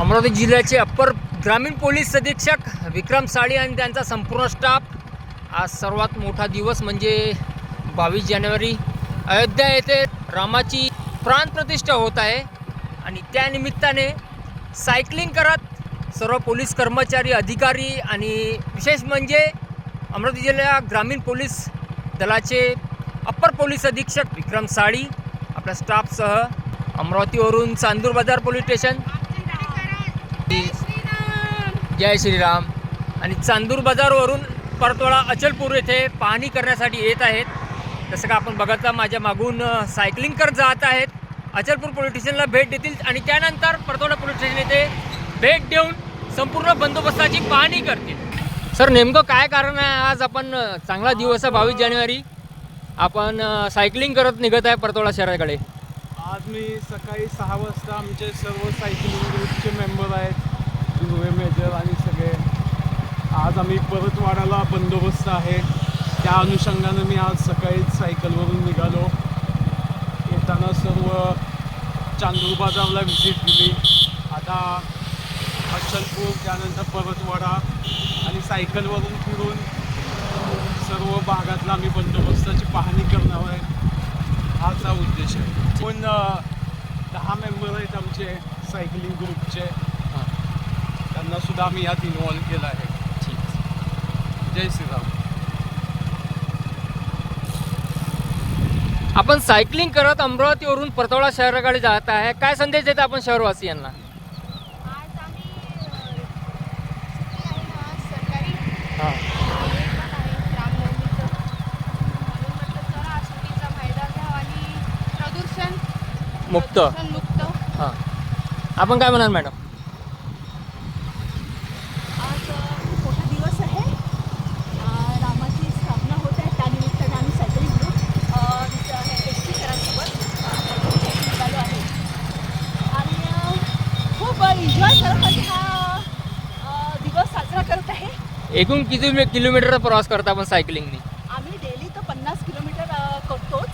अमरावती जिल्ह्याचे अप्पर ग्रामीण पोलीस अधीक्षक विक्रम साळी आणि त्यांचा संपूर्ण स्टाफ. आज सर्वात मोठा दिवस म्हणजे बावीस जानेवारी. अयोध्या येथे रामाची प्राणप्रतिष्ठा होत आहे आणि त्यानिमित्ताने सायकलिंग करत सर्व पोलीस कर्मचारी अधिकारी आणि विशेष म्हणजे अमरावती जिल्हा ग्रामीण पोलीस दलाचे अप्पर पोलीस अधीक्षक विक्रम साळी आपल्या स्टाफसह अमरावतीवरून चांदूर बाजार पोलीस स्टेशन. जय श्रीराम. आणि चांदूर बाजारवरून परतवाडा अचलपूर येथे पाहणी करण्यासाठी येत आहेत. जसं का आपण बघता माझ्या मागून अ, सायकलिंग करत जात आहेत. अचलपूर पोलीस स्टेशनला भेट देतील आणि त्यानंतर परतवाडा पोलीस स्टेशन येथे भेट देऊन संपूर्ण बंदोबस्ताची पाहणी करतील. सर नेमकं काय कारण आहे? आज आपण चांगला दिवस आहे बावीस जानेवारी. आपण सायकलिंग करत निघत आहे परतवाडा शहराकडे. आज मी सकाळी सहा वाजता आमचे सर्व सायकलिंग ग्रुपचे मेंबर आहेत. दुर्वे मेजर आणि सगळे. आज आम्ही परतवाडाला बंदोबस्त आहे. त्या अनुषंगानं मी आज सकाळीच सायकलवरून निघालो. येताना सर्व चांदूर बाजारला व्हिजिट दिली. आता अचलपूर त्यानंतर परतवाडा आणि सायकलवरून फिरून सर्व भागातला आम्ही बंदोबस्ताची पाहणी करणार आहे. हाचा उद्देश आहे. पण दहा मेंबर आहेत आमचे सायकलिंग ग्रुपचे त्यांना सुद्धा आम्ही यात इन्व्हॉल्व केलं आहे. जय श्रीराम. आपण सायकलिंग करत अमरावतीवरून परतवाडा शहराकडे जात आहे. काय संदेश देत आपण शहरवासियांना? आज आम्ही अ, सुट्टी आहे ना आज सरकारी हां हे पण आहे रामनवमीचं म्हणून म्हटलं चला आज सुट्टीचा फायदा घ्यावा आणि प्रदूषण मुक्त प्रदूषण मुक्त हां आपण काय म्हणाल मॅडम आज अ, खूप मोठा दिवस आहे अ, रामाची स्थापना होत आहे त्यानिमित्ताने आम्ही सायकलिंग ग्रुप एस टी सरांसोबत निघालो आहे आणि अ, खूप एन्जॉय करत हा दिवस साजरा करत आहे. एकूण किती मी- किलोमीटरचा प्रवास करता आपण सायकलिंगनी? आम्ही डेली तर पन्नास किलोमीटर अ, करतोच.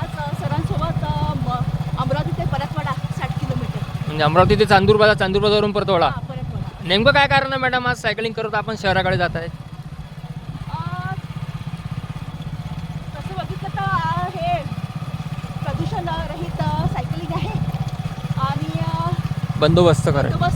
आज अ, सरांसोबत अ, म- अमरावती ते परतवाडा साठ किलोमीटर. म्हणजे अमरावती ते चांदूर बाजार चांदूर बाजारवरून परतवाडा? हा, परतवाडा. नेमकं काय कारण आहे मॅडम? आज सायकलिंग करत आपण शहराकडे जात आहे. अ, तसं बघितलं तर अ, हे प्रदूषण रहित सायकलिंग आहे आणि अ, बंदोबस्त करत